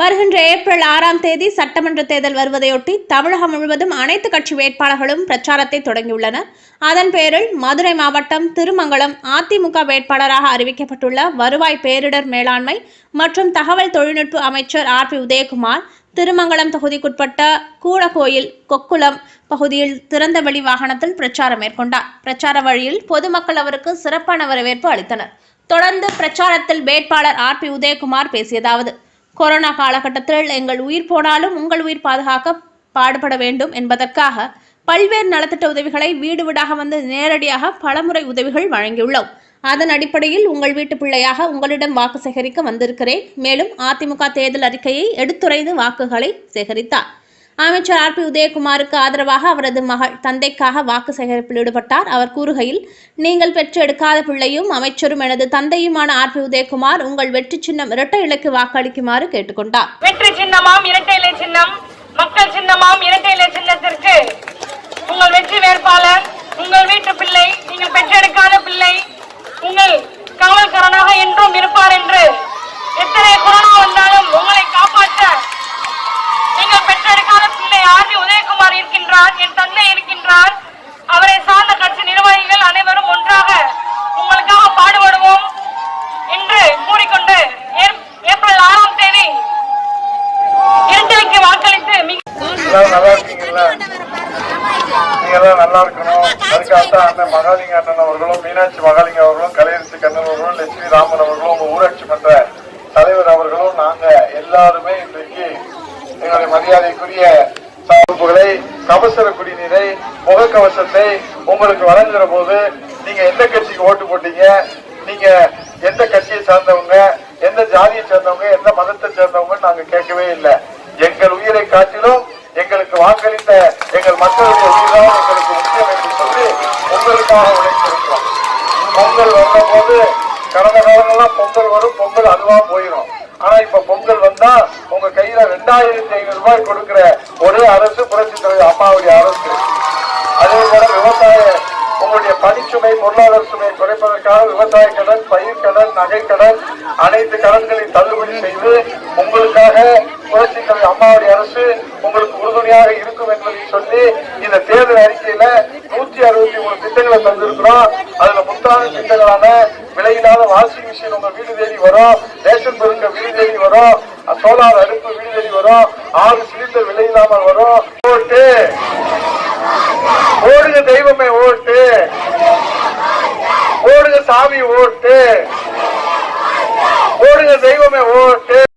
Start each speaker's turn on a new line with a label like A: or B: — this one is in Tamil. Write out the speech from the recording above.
A: வருகின்ற ஏப்ரல் ஆறாம் தேதி சட்டமன்ற தேர்தல் வருவதையொட்டி தமிழகம் முழுவதும் அனைத்து கட்சி வேட்பாளர்களும் பிரச்சாரத்தை தொடங்கியுள்ளனர். அதன் பேரில் மதுரை மாவட்டம் திருமங்கலம் அதிமுக வேட்பாளராக அறிவிக்கப்பட்டுள்ள வருவாய் பேரிடர் மேலாண்மை மற்றும் தகவல் தொழில்நுட்ப அமைச்சர் ஆர் பி உதயகுமார் திருமங்கலம் தொகுதிக்குட்பட்ட கூடகோயில் கொக்குளம் பகுதியில் திறந்தவெளி வாகனத்தில் பிரச்சாரம் மேற்கொண்டார். பிரச்சார வழியில் பொதுமக்கள் அவருக்கு சிறப்பான வரவேற்பு அளித்தனர். தொடர்ந்து பிரச்சாரத்தில் வேட்பாளர் ஆர் பி உதயகுமார் பேசியதாவது கொரோனா காலகட்டத்தில் எங்கள் உயிர் போனாலும் உங்கள் உயிர் பாதுகாக்க பாடுபட வேண்டும் என்பதற்காக பல்வேறு நலத்திட்ட உதவிகளை வீடு வீடாக வந்து நேரடியாக பலமுறை உதவிகள் வழங்கியுள்ளோம். அதன் அடிப்படையில் உங்கள் வீட்டு பிள்ளையாக உங்களிடம் வாக்கு சேகரிக்க வந்திருக்கிறேன். மேலும் அதிமுக தேர்தல் அறிக்கையை எடுத்துரைந்து வாக்குகளை சேகரித்தார். அமைச்சர் ஆர் பி உதயகுமாருக்கு ஆதரவாக அவரது மகள் தந்தைக்காக வாக்கு சேகரிப்பில் ஈடுபட்டார். அவர் கூறுகையில் நீங்கள் பெற்றெடுக்காத பிள்ளையும் அமைச்சரும் எனது தந்தையுமான ஆர் பி உதயகுமார் உங்கள் வெற்றி சின்னம் இரட்டை இலக்கு வாக்களிக்குமாறு கேட்டுக்கொண்டார்.
B: வெற்றி சின்னமாம் இரட்டை இலை சின்னம் மக்கள் சின்னமாம் இரட்டை இலை சின்னத்திற்கு உங்கள் வெற்றி வேட்பாளர் உங்கள் வீட்டு பிள்ளை நீங்கள் பெற்றெடுக்காத பிள்ளை உங்கள் காவல்காரனாக என்றும் இருப்பார் என்று எத்தனை கொரோனா வந்தாலும் உங்களை காப்பாற்ற நீங்கள் பெற்றெடுக்காத பிள்ளை ஆர்வி உதயகுமார் இருக்கின்றார் என் தந்தை இருக்கின்றார். அவரை சார்ந்த கட்சி நிர்வாகிகள் அனைவரும் ஒன்றாக உங்களுக்காக பாடுபடுவோம் என்று கூறிக்கொண்டு ஏப்ரல் ஆறாம் தேதி இரட்டலைக்கு வாக்களித்து
C: நல்லா இருக்கீங்களா? நீங்க நல்லா இருக்கணும். அதுக்காகத்தான் அண்ணன் மகாலிங்க அண்ணன் அவர்களும் மீனாட்சி மகாலிங்க அவர்களும் கலையரசி கண்ணன் அவர்களும் லட்சுமி ராமன் அவர்களும் உங்க ஊராட்சி மன்ற தலைவர் அவர்களும் நாங்க எல்லாருமே இன்றைக்கு எங்களுடைய மரியாதைக்குரிய சார்புகளை கபசர குடிநீரை முகக்கவசத்தை உங்களுக்கு வழங்குகிற போது நீங்க எந்த கட்சிக்கு ஓட்டு போட்டீங்க? நீங்க எந்த கட்சியை சார்ந்தவங்க? எந்த ஜாதியை சேர்ந்தவங்க? எந்த மதத்தை சேர்ந்தவங்க நாங்க கேட்கவே இல்லை. எங்கள் உயிரை காட்டிலும் எங்களுக்கு வாக்களித்த எங்கள் மக்களுடைய உயிர்தான் எங்களுக்கு முக்கியம் என்று சொல்லி உங்களுக்காக உழைத்திருக்கிறோம். பொங்கல் வந்த போது கடந்த காலங்கள்லாம் பொங்கல் வரும் பொங்கல் அதுவா போயிடும் ஆனா இப்ப பொங்கல் வந்தா உங்க கையில ரெண்டாயிரத்தி ஐநூறு ரூபாய் கொடுக்கிற ஒரே அரசு புரட்சி தலைவர் அம்மாவுடைய அரசு. அதே போல விவசாய உங்களுடைய பணிச்சுமை பொருளாதார சுமையை குறைப்பதற்காக விவசாய கடன் பயிர் கடன் நகை கடன் அனைத்து கடன்களை தள்ளுபடி செய்து உங்களுக்காக புரட்சி தலைவர் அம்மாவுடைய அரசு உங்களுக்கு உறுதுணையாக இருக்கும் என்பதை சொல்லி இந்த தேர்தல் அறிக்கையில நூற்றி அறுபத்தி மூணு திட்டங்களை தந்திருக்கிறோம். அதுல முத்தான திட்டங்களான விலையில்லாத வாஷிங் மிஷின் உங்க வீடு தேடி வரும். ரேஷன் பொருட்கள் வீடு தேடி வரும் சோலார் அடுப்பு வீடு தேடி வரும். ஆறு சிலிண்டர் விலை இல்லாமல் வரும். ஓட்டு. ஓடுங்க தெய்வமே ஓட்டு. ஓடுங்க சாமி ஓட்டு. ஓடுங்க தெய்வமே ஓட்டு.